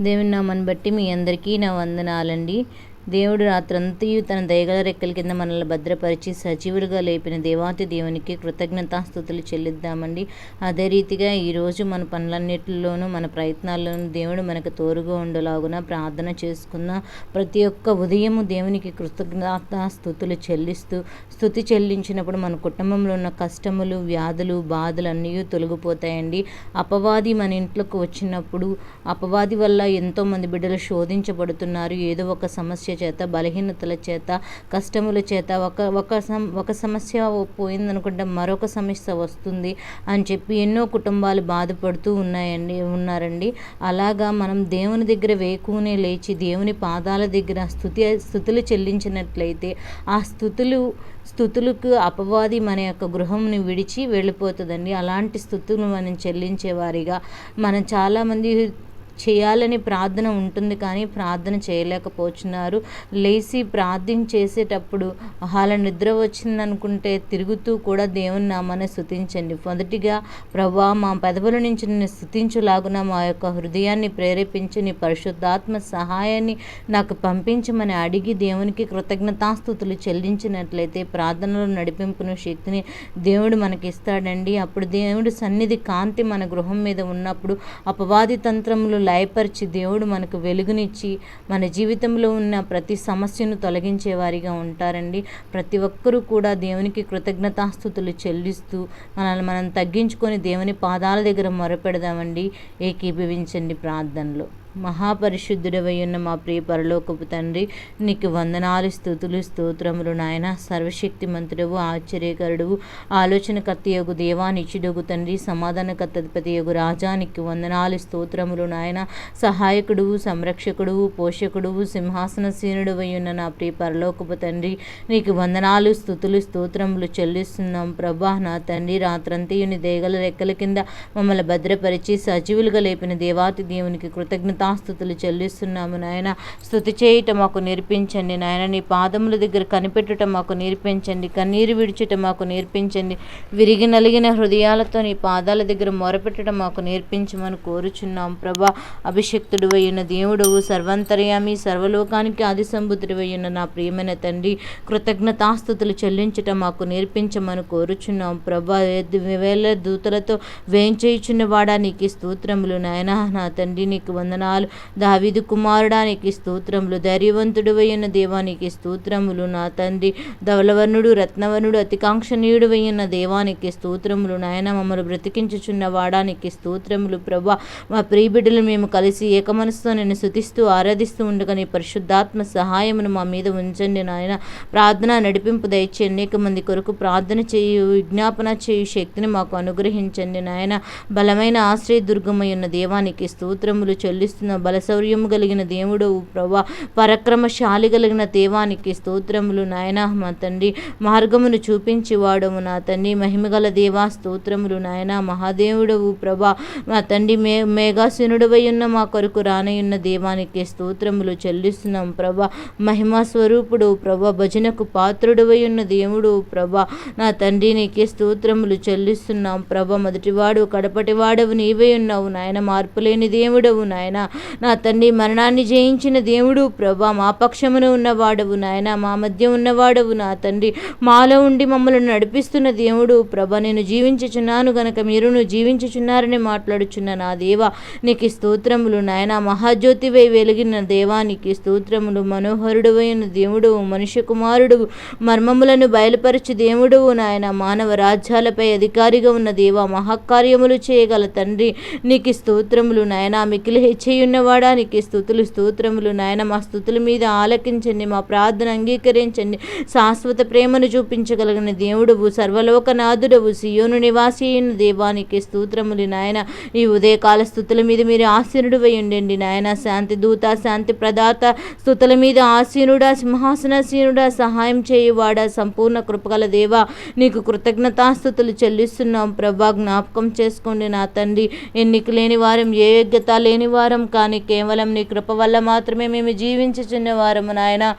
దేవుని నామాన్ని బట్టి మీ అందరికీ నా వందనాలండి. దేవుడు రాత్రంతయు తన దయగల రెక్కల కింద మనల్ని భద్రపరిచి సజీవులుగా లేపిన దేవాతి దేవునికి కృతజ్ఞతాస్థుతులు చెల్లిద్దామండి. అదే రీతిగా ఈరోజు మన పనులన్నిటిలోనూ మన ప్రయత్నాల్లోనూ దేవుడు మనకు తోరుగా ఉండలాగున ప్రార్థన చేసుకున్న ప్రతి ఒక్క ఉదయము దేవునికి కృతజ్ఞతాస్థుతులు చెల్లిస్తూ స్థుతి చెల్లించినప్పుడు మన కుటుంబంలో ఉన్న కష్టములు వ్యాధులు బాధలు అన్నీ తొలగిపోతాయండి. అపవాది మన ఇంట్లోకి వచ్చినప్పుడు అపవాది వల్ల ఎంతోమంది బిడ్డలు శోధించబడుతున్నారు. ఏదో ఒక సమస్య చేత బలహీనతల చేత కష్టముల చేత ఒక ఒక సమ ఒక సమస్య పోయిందనుకుంటే మరొక సమస్య వస్తుంది అని చెప్పి ఎన్నో కుటుంబాలు బాధపడుతూ ఉన్నాయండి ఉన్నారండి. అలాగా మనం దేవుని దగ్గర వేకునే లేచి దేవుని పాదాల దగ్గర స్థుతి స్థుతులు చెల్లించినట్లయితే ఆ స్థుతులు స్థుతులకు అపవాది మన యొక్క గృహంని విడిచి వెళ్ళిపోతుందండి. అలాంటి స్థుతులు మనం చెల్లించేవారిగా మనం చాలామంది చేయాలని ప్రార్థన ఉంటుంది కానీ ప్రార్థన చేయలేకపోతున్నారు. లేచి ప్రార్థన చేసేటప్పుడు అలా నిద్ర వచ్చిందనుకుంటే తిరుగుతూ కూడా దేవుని నామాన్ని స్థుతించండి మొదటిగా ప్రభా మా పెదవుల నుంచి నిన్ను స్థుతించులాగున మా యొక్క హృదయాన్ని ప్రేరేపించి నీ పరిశుద్ధాత్మ సహాయాన్ని నాకు పంపించమని అడిగి దేవునికి కృతజ్ఞతాస్థుతులు చెల్లించినట్లయితే ప్రార్థనలో నడిపింపును శక్తిని దేవుడు మనకి ఇస్తాడండి అప్పుడు దేవుడు సన్నిధి కాంతి మన గృహం మీద ఉన్నప్పుడు అపవాది తంత్రములు లయపరిచి దేవుడు మనకు వెలుగునిచ్చి మన జీవితంలో ఉన్న ప్రతి సమస్యను తొలగించేవారిగా ఉంటారండి. ప్రతి ఒక్కరూ కూడా దేవునికి కృతజ్ఞతాస్థుతులు చెల్లిస్తూ మనల్ని మనం తగ్గించుకొని దేవుని పాదాల దగ్గర మొరపెడదామండి. ఏకీభవించండి ప్రార్థనలో. మహాపరిశుద్ధుడవై ఉన్న మా ప్రియ పరలోకపు తండ్రి నీకు వందనాలు స్థుతులు స్తోత్రములు నాయన. సర్వశక్తి మంత్రుడు ఆశ్చర్యకరుడువు ఆలోచనకర్త యొగు దేవా నిచ్చుడగు తండ్రి సమాధానకర్తపతి యొగు రాజానికి వందనాలు స్తోత్రములు నాయన. సహాయకుడు సంరక్షకుడు పోషకుడు సింహాసనసీనుడవై ఉన్న నా ప్రియ పరలోకపు తండ్రి నీకు వందనాలు స్థుతులు స్తోత్రములు చెల్లిస్తున్నాం ప్రభా. నా తండ్రి రాత్రంతయుని దేగల రెక్కల కింద మమ్మల్ని భద్రపరిచి సజీవులుగా లేపిన దేవాతి దేవునికి కృతజ్ఞత కృతజ్ఞతాస్థుతులు చెల్లిస్తున్నాము నాయన. స్థుతి చేయటం మాకు నేర్పించండి నాయన. నీ పాదముల దగ్గర కనిపెట్టుట మాకు నేర్పించండి. కన్నీరు విడిచటం మాకు నేర్పించండి. విరిగి నలిగిన హృదయాలతో నీ పాదాల దగ్గర మొరపెట్టడం మాకు నేర్పించమని కోరుచున్నాం ప్రభా. అభిషక్తుడు అయిన దేవుడవు సర్వంతర్యామి సర్వలోకానికి ఆది సంబుద్ధుడు అయిన నా ప్రియమైన తండ్రి కృతజ్ఞతాస్థుతులు చెల్లించటం మాకు నేర్పించమని కోరుచున్నాం ప్రభా. వేల దూతలతో వేంచేయుచున్న వాడా నీకు స్తోత్రములు నాయన. నా తండ్రి నీకు వందనాలు. దావిదు కుమారుడానికి స్తోత్రములు. ధైర్యవంతుడు అయిన దేవానికి స్తోత్రములు నా తండ్రి. ధవలవర్ణుడు రత్నవర్ణుడు అతికాంక్షణీయుడు అయిన దేవానికి స్తోత్రములు. నాయన మమ్మల్ని బ్రతికించుచున్న వాడానికి స్తోత్రములు. ప్రభా మా ప్రియబిడ్డలు మేము కలిసి ఏకమనసుతో నేను శుతిస్తూ ఆరాధిస్తూ ఉండగా నీ పరిశుద్ధాత్మ సహాయమును మా మీద ఉంచండి నాయన. ప్రార్థన నడిపింపు దయచి అనేక మంది కొరకు ప్రార్థన చేయు విజ్ఞాపన చేయు శక్తిని మాకు అనుగ్రహించండి నాయన. బలమైన ఆశ్రయ దుర్గమై ఉన్న దేవానికి స్తోత్రములు చెల్లిస్తున్న బలశౌర్యము కలిగిన దేవుడవు ప్రభా పరక్రమశాలి కలిగిన దేవానికి స్తోత్రములు నాయన మా తండ్రి. మార్గమును చూపించి వాడము నా తండ్రి. మహిమగల దేవా స్తోత్రములు నాయన మహాదేవుడవు ప్రభా. మా తండ్రి మే మేఘాసునుడవై ఉన్న మా కొరకు రానయున్న దేవానికి స్తోత్రములు చెల్లిస్తున్నాం ప్రభా. మహిమా స్వరూపుడు ప్రభా. భజనకు పాత్రుడవై ఉన్న దేవుడు ప్రభా. నా తండ్రి నీకే స్తోత్రములు చెల్లిస్తున్నాం ప్రభా. మొదటివాడు కడపటివాడవు నీవే ఉన్నావు నాయన మార్పులేని దేవుడవు నాయన. నా తండ్రి మరణాన్ని జయించిన దేవుడు ప్రభా మా పక్షమున ఉన్నవాడవు నాయన మా మధ్య ఉన్నవాడవు నా తండ్రి. మాలో ఉండి మమ్మల్ని నడిపిస్తున్న దేవుడు ప్రభ నేను జీవించుచున్నాను గనక మీరును జీవించుచున్నారని మాట్లాడుచున్న నా దేవ నీకు స్తోత్రములు నాయన. మహాజ్యోతివై వెలిగిన దేవానికి స్తోత్రములు. మనోహరుడువైన దేవుడు మనుష్య కుమారుడు మర్మములను బయలుపరచు దేవుడు నాయన. మానవ రాజ్యాలపై అధికారిగా ఉన్న దేవ మహాకార్యములు చేయగల తండ్రి నీకు స్తోత్రములు నాయన. మికిలి హెచ్చయున్నవాడా స్థుతులు స్తోత్రములు నాయన మా స్థుతుల మీద ఆలకించండి మా ప్రార్థన అంగీకరించండి. శాశ్వత ప్రేమను చూపించగలిగిన దేవుడువు సర్వలోకనాథుడవు సియోను నివాసి అయిన దేవానికి స్తోత్రములు నాయన. ఈ ఉదయకాల స్థుతుల మీద మీరు ఆసీనుడు ఉండండి నాయన. శాంతి దూత శాంతి ప్రదాత స్థుతుల మీద ఆసీనుడా సింహాసనసీనుడా సహాయం చేయువాడా సంపూర్ణ కృపగల దేవా. నీకు కృతజ్ఞతాస్థుతులు చెల్లిస్తున్నాం. ప్రభా జ్ఞాపకం చేసుకోండి నా తండ్రి. ఎన్నిక లేని వారం ఏ యోగ్యత లేని వారం కానీ కేవలం నీ కృప వల్ల మాత్రమే మేము జీవించుచున్న వారము నాయన.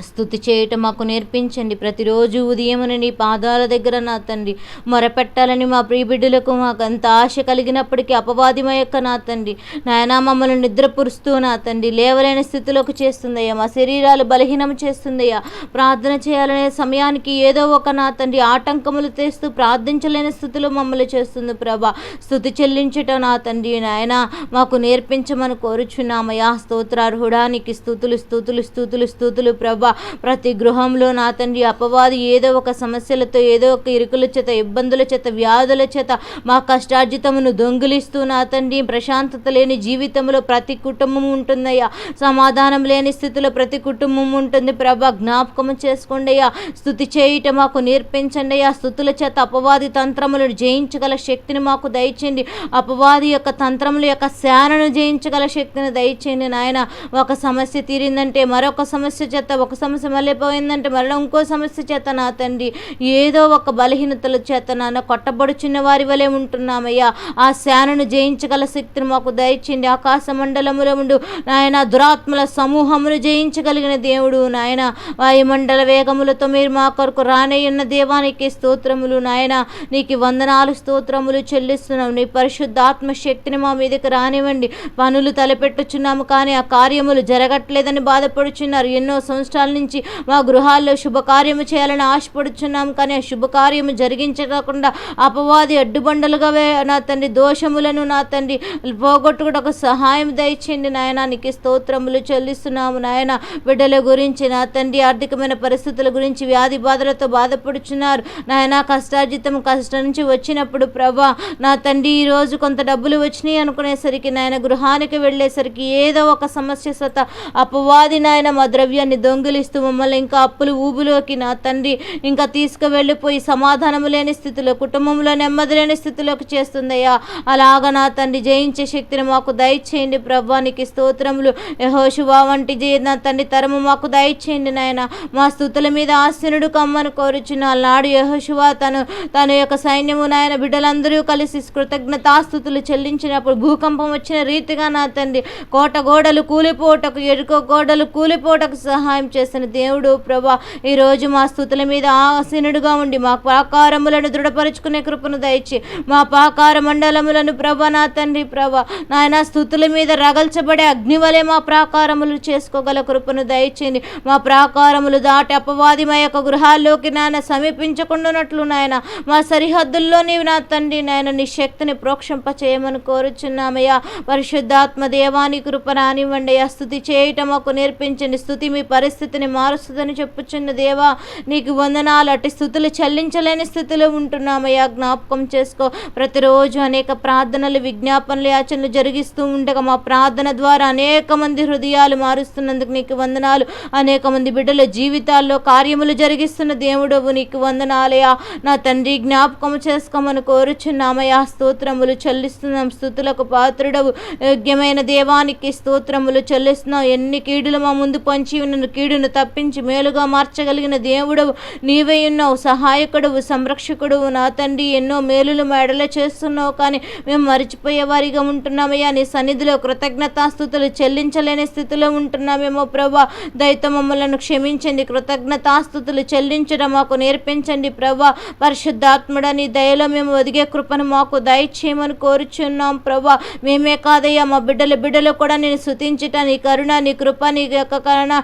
స్థుతి చేయటం మాకు నేర్పించండి. ప్రతిరోజు ఉదయమున నీ పాదాల దగ్గర నా తండ్రి మొరపెట్టాలని మా ప్రియ బిడ్డలకు మాకు అంత ఆశ కలిగినప్పటికీ అపవాదిమ యొక్క నా తండ్రి. నాయనా మమ్మల్ని నిద్రపురుస్తూ నా తండ్రి లేవలేని స్థితిలోకి చేస్తుందయ్యా. మా శరీరాలు బలహీనం చేస్తుందయ్యా. ప్రార్థన చేయాలనే సమయానికి ఏదో ఒక నా తండ్రి ఆటంకములు తెస్తూ ప్రార్థించలేని స్థితిలో మమ్మల్ని చేస్తుంది ప్రభా. స్థుతి చెల్లించటం నా తండ్రి నాయన మాకు నేర్పించమని కోరుచున్నామయ్యా. స్తోత్రార్హుడానికి స్థుతులు స్థుతులు స్థుతులు స్థుతులు ప్రభా. ప్రతి గృహంలో నా తండ్రి అపవాది ఏదో ఒక సమస్యలతో ఏదో ఒక ఇరుకుల చేత ఇబ్బందుల చేత వ్యాధుల చేత మా కష్టార్జితమును దొంగిలిస్తూ నా తండ్రి ప్రశాంతత లేని జీవితంలో ప్రతి కుటుంబం ఉంటుందయ్యా సమాధానం లేని స్థితిలో ప్రతి కుటుంబం ఉంటుంది. ప్రభా జ్ఞాపకం చేసుకోండి అయ్యా. స్థుతి చేయటం మాకు నేర్పించండి అయ్యా. స్థుతుల చేత అపవాది తంత్రములను జయించగల శక్తిని మాకు దయచేయండి. అపవాది యొక్క తంత్రముల యొక్క శానను జయించగల శక్తిని దయచేయండి నాయన. ఒక సమస్య తీరిందంటే మరొక సమస్య చేత ఒక సమస్య మళ్ళీ పోయిందంటే మళ్ళీ ఇంకో సమస్య చేత నా తండ్రి. ఏదో ఒక బలహీనతల చేత నాన్న కొట్టబడుచున్న వారి వలె ఉంటున్నామయ్యా. ఆ శానను జయించగల శక్తిని మాకు దయచేయండి. ఆకాశ మండలములో ఉండు. నాయన దురాత్మల సమూహమును జయించగలిగిన దేవుడు నాయన. వాయుమండల వేగములతో మీరు మా కొరకు రానయ్యున్న దేవానికి స్తోత్రములు నాయన. నీకు వందనాలు స్తోత్రములు చెల్లిస్తున్నాం. నీ పరిశుద్ధాత్మ శక్తిని మా మీదకి రానివ్వండి. పనులు తలపెట్టుచున్నాము కానీ ఆ కార్యములు జరగట్లేదని బాధపడుచున్నారు. ఎన్నో సంవత్సరాలు నుంచి మా గృహాల్లో శుభకార్యము చేయాలని ఆశపడుచున్నాం. కానీ ఆ శుభకార్యము జరిగించకుండా అపవాది అడ్డుబండలుగా వే- నా తండ్రి దోషములను నా తండ్రి పోగొట్టుకుటకు ఒక సహాయం దయచేయండి నాయన. నీకు స్తోత్రములు చెల్లిస్తున్నాము నాయన. బిడ్డల గురించి నా తండ్రి ఆర్థికమైన పరిస్థితుల గురించి వ్యాధి బాధలతో బాధపడుచున్నారు. నాయన కష్టార్జితం కష్టం నుంచి వచ్చినప్పుడు ప్రభా నా తండ్రి ఈ రోజు కొంత డబ్బులు వచ్చినాయి అనుకునేసరికి నాయన గృహానికి వెళ్ళేసరికి ఏదో ఒక సమస్య సత అపవాది నాయన మా ద్రవ్యాన్ని దొంగిలి ఇస్తూ మమ్మల్ని ఇంకా అప్పులు ఊబులోకి నా తండ్రి ఇంకా తీసుకువెళ్ళిపోయి సమాధానము లేని స్థితిలో కుటుంబంలో నెమ్మది లేని స్థితిలోకి చేస్తుందయ్యా. అలాగ నా తండ్రి జయించే శక్తిని మాకు దయచేయండి ప్రభానికి స్తోత్రములు. యహోశువా వంటి జయ నా తండ్రి తరము మాకు దయచేయండి నాయన. మా స్థుతుల మీద ఆశనుడు కమ్మను కోరుచున్న నాడు యహోశువా తను తన యొక్క సైన్యము నాయన బిడ్డలందరూ కలిసి కృతజ్ఞతాస్థుతులు చెల్లించినప్పుడు భూకంపం వచ్చిన రీతిగా నా తండ్రి కోట గోడలు కూలిపోటకు ఎరుకో గోడలు కూలిపోటకు సహాయం చేసిన దేవుడు ప్రభా ఈరోజు మా స్థుతుల మీద ఆసీనుడుగా ఉండి మా పాకారములను దృఢపరుచుకునే కృపను దయచి మా పాకార మండలములను ప్రభ నా తండ్రి ప్రభ నాయన స్థుతుల మీద రగల్చబడే అగ్నివలే మా ప్రాకారములు చేసుకోగల కృపను దయచేయండి. మా ప్రాకారములు దాటి అపవాది మా యొక్క గృహాల్లోకి నాయన సమీపించకుండానట్లు నాయన మా సరిహద్దుల్లో నీవు నా తండ్రి నాయన నీ శక్తిని ప్రోక్షంప చేయమని కోరుచున్నామయ్యా. పరిశుద్ధాత్మ దేవాని కృప రానివ్వండి అయ్యా. స్థుతి చేయటం మాకు నేర్పించండి. స్థుతి మీ పరిస్థితి పరిస్థితిని మారుస్తుందని చెప్పుచున్న దేవా నీకు వందనాలు. అటు స్థుతులు చెల్లించలేని స్థితిలో ఉంటున్నామయ్యా. జ్ఞాపకం చేసుకో. ప్రతిరోజు అనేక ప్రార్థనలు విజ్ఞాపనలు యాచనలు జరిగిస్తూ ఉండగా మా ప్రార్థన ద్వారా అనేక మంది హృదయాలు మారుస్తున్నందుకు నీకు వందనాలు. అనేక మంది బిడ్డల జీవితాల్లో కార్యములు జరిగిస్తున్న దేవుడవు నీకు వందనాలయా నా తండ్రి జ్ఞాపకం చేసుకోమని కోరుచున్నామయ్యా. స్తోత్రములు చెల్లిస్తున్నాం. స్థుతులకు పాత్రుడవు. యోగ్యమైన దేవానికి స్తోత్రములు చెల్లిస్తున్నాం. ఎన్ని కీడులు మా ముందు పంచి ఉన్న నిన్ను తప్పించి మేలుగా మార్చగలిగిన దేవుడవు. నీవే ఉన్నావు సహాయకుడవు సంరక్షకుడవు. నా తండ్రి ఎన్నో మేలులు మెడల చేస్తున్నావు. కానీ మేము మరిచిపోయే వారిగా ఉంటున్నామయ్యా. నీ సన్నిధిలో కృతజ్ఞతాస్థుతులు చెల్లించలేని స్థితిలో ఉంటున్నామేమో ప్రభా. దయతో మమ్మలను క్షమించండి. కృతజ్ఞతాస్థుతులు చెల్లించడం మాకు నేర్పించండి ప్రభా. పరిశుద్ధాత్ముడ నీ దయలో మేము ఒదిగే కృపను మాకు దయచేయమని కోరుచున్నాం ప్రభా. మేమే కాదయ్యా మా బిడ్డల బిడ్డలు కూడా నేను శుతించుట నీ కరుణ నీ కృప నీ యొక్క కరుణ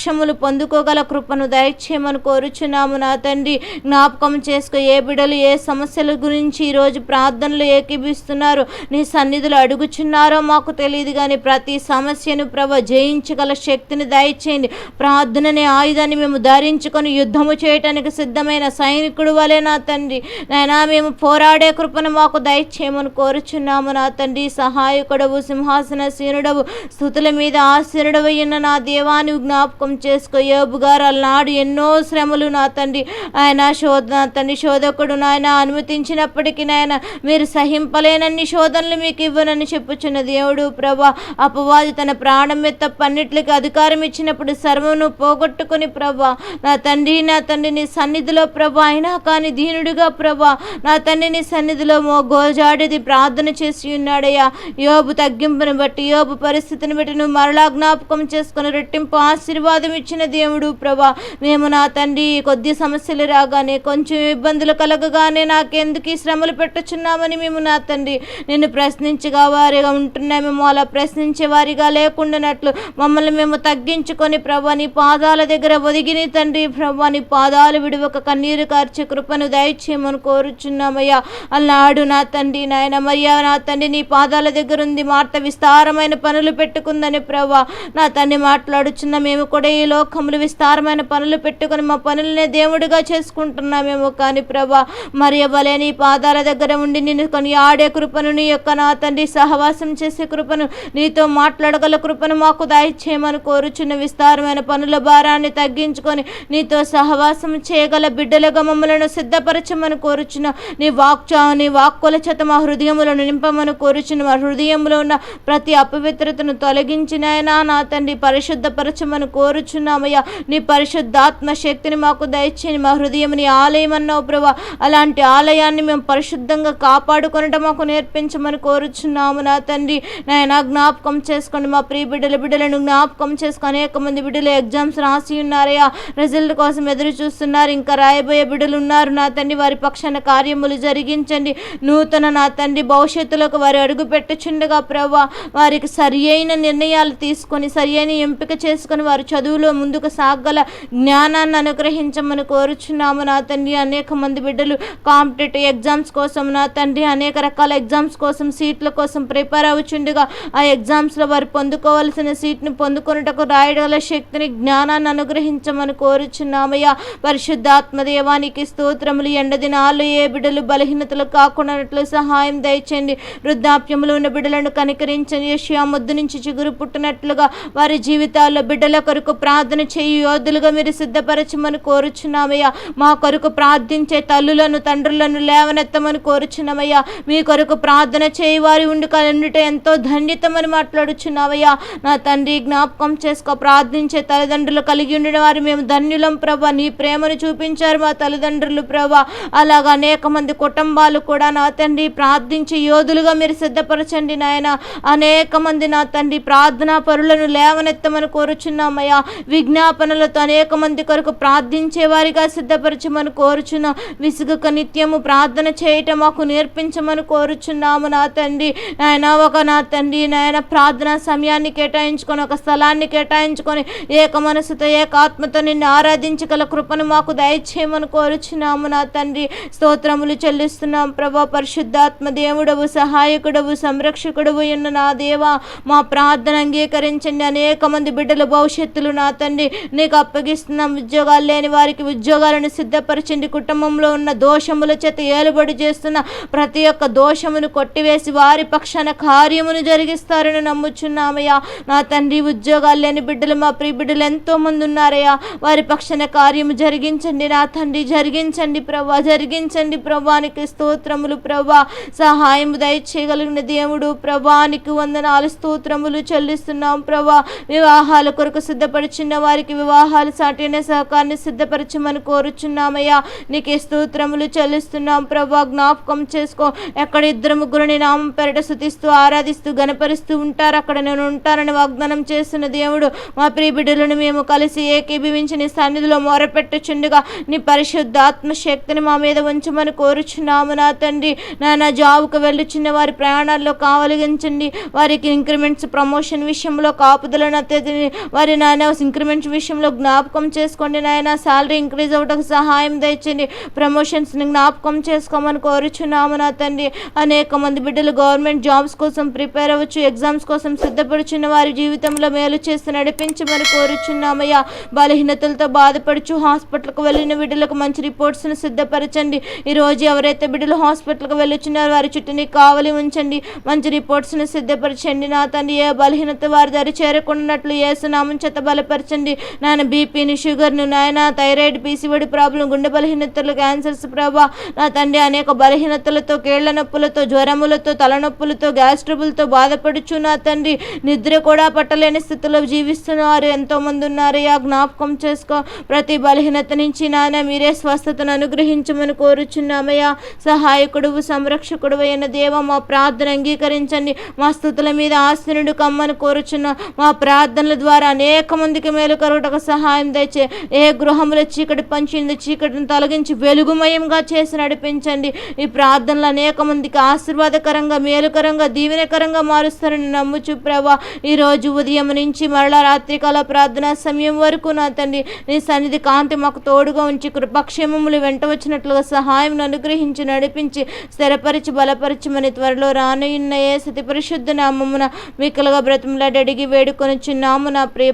కటాక్షములు పొందుకోగల కృపను దయచేయమని కోరుచున్నాము నా తండ్రి. జ్ఞాపకం చేసుకో ఏ బిడలు ఏ సమస్యల గురించి ఈరోజు ప్రార్థనలు ఏకీభిస్తున్నారు నీ సన్నిధులు అడుగుచున్నారో మాకు తెలియదు కానీ ప్రతి సమస్యను ప్రభ జయించగల శక్తిని దయచేయండి. ప్రార్థననే ఆయుధాన్ని మేము ధరించుకొని యుద్ధము చేయటానికి సిద్ధమైన సైనికుడు వలె నా తండ్రి. నైనా మేము పోరాడే కృపను మాకు దయచేయమని కోరుచున్నాము నా తండ్రి. సహాయకుడవు సింహాసన సీనుడవు స్థుతుల మీద ఆశీనుడవయ్యున్న నా దేవాన్ని జ్ఞాపకం చేసుకో. యోబు గారు అలనాడు ఎన్నో శ్రమలు నా తండ్రి. ఆయన శోధ నా తండ్రి శోధకుడు నాయన అనుమతించినప్పటికీ నాయన మీరు సహింపలేనన్ని శోధనలు మీకు ఇవ్వనని చెప్పుచున్న దేవుడు ప్రభా. అపవాది తన ప్రాణం మీద పన్నిట్లకి అధికారం ఇచ్చినప్పుడు సర్వను పోగొట్టుకుని ప్రభా. నా తండ్రి నా తండ్రి నీ సన్నిధిలో ప్రభా అయినా కానీ దీనుడుగా ప్రభా. నా తండ్రి నీ సన్నిధిలో మో గోజాడిది ప్రార్థన చేసి ఉన్నాడయ్యా. యోబు తగ్గింపును బట్టి యోబు పరిస్థితిని బట్టి నువ్వు మరలా జ్ఞాపకం చేసుకుని రెట్టింపు ఆశీర్వాదం ఆశీర్వాదం ఇచ్చిన దేవుడు ప్రభా. మేము నా తండ్రి కొద్ది సమస్యలు రాగానే కొంచెం ఇబ్బందులు కలగగానే నాకెందుకు ఈ శ్రమలు పెట్టుచున్నామని మేము నా తండ్రి. నిన్ను ప్రశ్నించగా వారిగా ఉంటున్నామేమో అలా ప్రశ్నించే వారిగా లేకుండానట్లు మమ్మల్ని మేము తగ్గించుకొని ప్రభా నీ పాదాల దగ్గర ఒదిగిని తండ్రి ప్రభా నీ పాదాలు విడువక కన్నీరు కార్చే కృపను దయచేయమని కోరుచున్నామయ్యా. అన్నాడు నా తండ్రి నాయన మరియా నా తండ్రి నీ పాదాల దగ్గర ఉంది మార్త విస్తారమైన పనులు పెట్టుకుందని ప్రభా. నా తండ్రి మాట్లాడుచున్న మేము కూడా ఈ లోకములు విస్తారమైన పనులు పెట్టుకొని మా పనులనే దేవుడిగా చేసుకుంటున్నామేమో కానీ ప్రభా మరి వలే నీ పాదాల దగ్గర ఉండి నిన్ను కొని ఆడే కృపను నీ యొక్క నా తండ్రి సహవాసం చేసే కృపను నీతో మాట్లాడగల కృపను మాకు దాయిచ్చేయమని కోరుచున్న విస్తారమైన పనుల భారాన్ని తగ్గించుకొని నీతో సహవాసం చేయగల బిడ్డలుగా మమ్మలను సిద్ధపరచమని కోరుచున్న నీ వాక్చావు నీ వాక్కుల చేత మా హృదయములను నింపమని కోరుచున్న మా హృదయంలో ఉన్న ప్రతి అపవిత్రతను తొలగించినైనా నా తండ్రి పరిశుద్ధపరచమని కోరు కోరుచున్నామయ్యా నీ పరిశుద్ధాత్మ శక్తిని మాకు దయచేయని మా హృదయం నీ ఆలయం అన్నావు ప్రభా. అలాంటి ఆలయాన్ని మేము పరిశుద్ధంగా కాపాడుకొనటం మాకు నేర్పించమని కోరుచున్నాము నా తండ్రి. నాయన జ్ఞాపకం చేసుకోండి. మా ప్రియ బిడ్డల బిడ్డలను జ్ఞాపకం చేసుకుని అనేక మంది బిడ్డలు ఎగ్జామ్స్ రాసి ఉన్నారయ్యా. రిజల్ట్ కోసం ఎదురు చూస్తున్నారు. ఇంకా రాయబోయే బిడ్డలు ఉన్నారు నా తండ్రి. వారి పక్షాన కార్యములు జరిగించండి. నూతన నా తండ్రి భవిష్యత్తులోకి వారు అడుగు పెట్టుచుండగా ప్రభా వారికి సరి అయిన నిర్ణయాలు తీసుకొని సరి అయిన ఎంపిక చేసుకొని వారు చదువు చదువులో ముందుకు సాగల జ్ఞానాన్ని అనుగ్రహించమని కోరుచున్నాము నా తండ్రి. అనేక మంది బిడ్డలు కాంపిటేటివ్ ఎగ్జామ్స్ కోసం నా తండ్రి అనేక రకాల ఎగ్జామ్స్ కోసం సీట్ల కోసం ప్రిపేర్ అవుచుండగా ఆ ఎగ్జామ్స్లో వారు పొందుకోవాల్సిన సీట్ని పొందుకొనుటకు రాయగల శక్తిని జ్ఞానాన్ని అనుగ్రహించమని కోరుచున్నామయ్యా. పరిశుద్ధాత్మదేవానికి స్తోత్రములు. ఎండదినాలు ఏ బిడ్డలు బలహీనతలు కాకుండా సహాయం దయచేయండి. వృద్ధాప్యములు ఉన్న బిడ్డలను కనికరించండి. యశ్యా ముద్దు నుంచి చిగురు పుట్టినట్లుగా వారి జీవితాల్లో బిడ్డల కొరకు ప్రార్థన చేయు యోధులుగా మీరు సిద్ధపరచమని కోరుచున్నామయ్యా. మా కొరకు ప్రార్థించే తల్లులను తండ్రులను లేవనెత్తమని కోరుచున్నామయ్యా. మీ కొరకు ప్రార్థన చేయి వారి ఉండి ఉండుట ఎంతో ధన్యతమని మాట్లాడుచున్నావయ్యా నా తండ్రి జ్ఞాపకం చేసుకో. ప్రార్థించే తల్లిదండ్రులు కలిగి ఉండిన వారు మేము ధన్యులం ప్రభా. నీ ప్రేమను చూపించారు మా తల్లిదండ్రులు ప్రభా. అలాగ అనేక మంది కుటుంబాలు కూడా నా తండ్రి ప్రార్థించే యోధులుగా మీరు సిద్ధపరచండి నాయన. అనేక మంది నా తండ్రి ప్రార్థనా పరులను లేవనెత్తమని కోరుచున్నామయ్యా. విజ్ఞాపనలతో అనేక మంది కొరకు ప్రార్థించే వారిగా సిద్ధపరచమని కోరుచున్నాం. విసుగక నిత్యము ప్రార్థన చేయటం మాకు నేర్పించమని కోరుచున్నాము నా తండ్రి. నాయన ఒక నా తండ్రి నాయన ప్రార్థన సమయాన్ని కేటాయించుకొని ఒక స్థలాన్ని కేటాయించుకొని ఏక మనసుతో ఏకాత్మతో నిన్ను ఆరాధించగల కృపను మాకు దయచేయమని కోరుచున్నాము నా తండ్రి. స్తోత్రములు చెల్లిస్తున్నాం. ప్రభా పరిశుద్ధాత్మ దేవుడవు సహాయకుడవు సంరక్షకుడవు ఉన్న నా దేవా. మా ప్రార్థన అంగీకరించండి. అనేక మంది బిడ్డల భవిష్యత్తులు నా తండ్రి. నీకు అప్పగిస్తున్నాం ఉద్యోగాలు లేని వారికి ఉద్యోగాలను సిద్ధపరచండి కుటుంబంలో ఉన్న దోషముల చేత ఏలుబడి చేస్తున్న ప్రతి ఒక్క దోషమును కొట్టివేసి వారి పక్షాన కార్యమును జరిగిస్తారని నమ్ముచున్నామయ్యా. నా తండ్రి ఉద్యోగాలు లేని బిడ్డలు మా ప్రియ బిడ్డలు ఎంతో మంది ఉన్నారయ్యా. వారి పక్షాన కార్యము జరిగించండి నా తండ్రి జరిగించండి ప్రభా జరిగించండి ప్రభానికి స్తోత్రములు ప్రభా సహాయం దయచేయగలిగిన దేవుడు ప్రభానికి వందనాలు స్తోత్రములు చెల్లిస్తున్నాం ప్రభా వివాహాల కొరకు సిద్ధపడి సిద్ధపరిచిన వారికి వివాహాలు సాటిన సహకారాన్ని సిద్ధపరచమని కోరుచున్నామయ్యా. నీకే స్తోత్రములు చెల్లిస్తున్నాం ప్రభా. జ్ఞాపకం చేసుకో. ఎక్కడ ఇద్దరు ముగ్గురుని నామం పెరట శుతిస్తూ ఆరాధిస్తూ గనపరుస్తూ ఉంటారు అక్కడ నేను ఉంటానని వాగ్దానం చేస్తున్న దేవుడు. మా ప్రియ బిడ్డలను మేము కలిసి ఏకీభవించి నీ సన్నిధిలో మొరపెట్టుచుండగా నీ పరిశుద్ధాత్మ శక్తిని మా మీద ఉంచమని కోరుచున్నాము నా తండ్రి. నాన్న జాబుకు వెళ్ళుచున్న వారి ప్రయాణాల్లో కావలిగించండి. వారికి ఇంక్రిమెంట్స్ ప్రమోషన్ విషయంలో కాపుదలను తేదీని వారి నాయన ఇంక్రిమెంట్స్ విషయంలో జ్ఞాపకం చేసుకోండి నాయన. శాలరీ ఇంక్రీజ్ అవ్వడానికి సహాయం తెచ్చింది ప్రమోషన్స్ని జ్ఞాపకం చేసుకోమని కోరుచున్నాము నా తండ్రి. అనేక మంది బిడ్డలు గవర్నమెంట్ జాబ్స్ కోసం ప్రిపేర్ అవ్వచ్చు ఎగ్జామ్స్ కోసం సిద్ధపడుచున్న వారి జీవితంలో మేలు చేసి నడిపించమని కోరుచున్నామయ్యా. బలహీనతలతో బాధపడుచు హాస్పిటల్కు వెళ్ళిన బిడ్డలకు మంచి రిపోర్ట్స్ను సిద్ధపరచండి. ఈరోజు ఎవరైతే బిడ్డలు హాస్పిటల్కి వెళ్ళుచున్నారో వారి చుట్టూని కావలి ఉంచండి. మంచి రిపోర్ట్స్ను సిద్ధపరచండి నా తండ్రి. ఏ బలహీనత వారి దారి చేరకుండాట్లు ఏసునామం చేత బలపరచండి. నాయన బీపీని షుగర్ను నాయన థైరాయిడ్ పీసీవడి ప్రాబ్లం గుండె బలహీనతలు క్యాన్సర్స్ ప్రభా నా తండ్రి అనేక బలహీనతలతో కేళ్ళ నొప్పులతో జ్వరములతో తలనొప్పులతో గ్యాస్ ట్రబుల్తో బాధపడుచు నా తండ్రి. నిద్ర కూడా పట్టలేని స్థితిలో జీవిస్తున్నారు ఎంతోమంది ఉన్నారు యా జ్ఞాపకం చేసుకో. ప్రతి బలహీనత నుంచి నాయన మీరే స్వస్థతను అనుగ్రహించమని కోరుచున్నామయ్యా. సహాయకుడు సంరక్షకుడు అయిన దేవ మా ప్రార్థన అంగీకరించండి. మా స్థుతుల మీద ఆశ్రయుడు కమ్మని కోరుచున్న. మా ప్రార్థనల ద్వారా అనేక మంది మందికి మేలు కలుగుటకు సహాయం తెచ్చే ఏ గృహంలో చీకటి పంచింది చీకటిని తొలగించి వెలుగుమయంగా చేసి నడిపించండి. ఈ ప్రార్థనలు అనేక మందికి ఆశీర్వాదకరంగా మేలుకరంగా దీవెనకరంగా మారుస్తారని నమ్ముచు ప్రభా. ఈరోజు ఉదయం నుంచి మరలా రాత్రికాల ప్రార్థన సమయం వరకు నా తండ్రి నీ సన్నిధి కాంతి మాకు తోడుగా ఉంచి కృపక్షేమములు వెంట వచ్చినట్లుగా సహాయం అనుగ్రహించి నడిపించి స్థిరపరిచి బలపరచమని త్వరలో రానున్న ఏ సతి పరిశుద్ధ నామమున మీకలుగా బ్రతిమలాడి అడిగి వేడుకొని చిన్నాము నా ప్రియ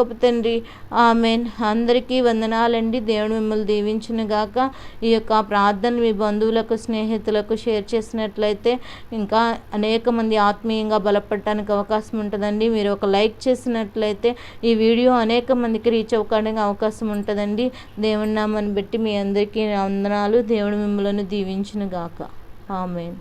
గొప్ప తండ్రి. ఆమెన్. అందరికీ వందనాలండి. దేవుడు మిమ్మల్ని దీవించిన గాక ఈ యొక్క ప్రార్థన మీ బంధువులకు స్నేహితులకు షేర్ చేసినట్లయితే ఇంకా అనేక మంది ఆత్మీయంగా బలపడటానికి అవకాశం ఉంటుందండి. మీరు ఒక లైక్ చేసినట్లయితే ఈ వీడియో అనేక మందికి రీచ్ అవ్వడానికి అవకాశం ఉంటుందండి. దేవుడి నామాన్ని బట్టి మీ అందరికీ వందనాలు. దేవుడు మిమ్మల్ని దీవించిన గాక. ఆమెన్.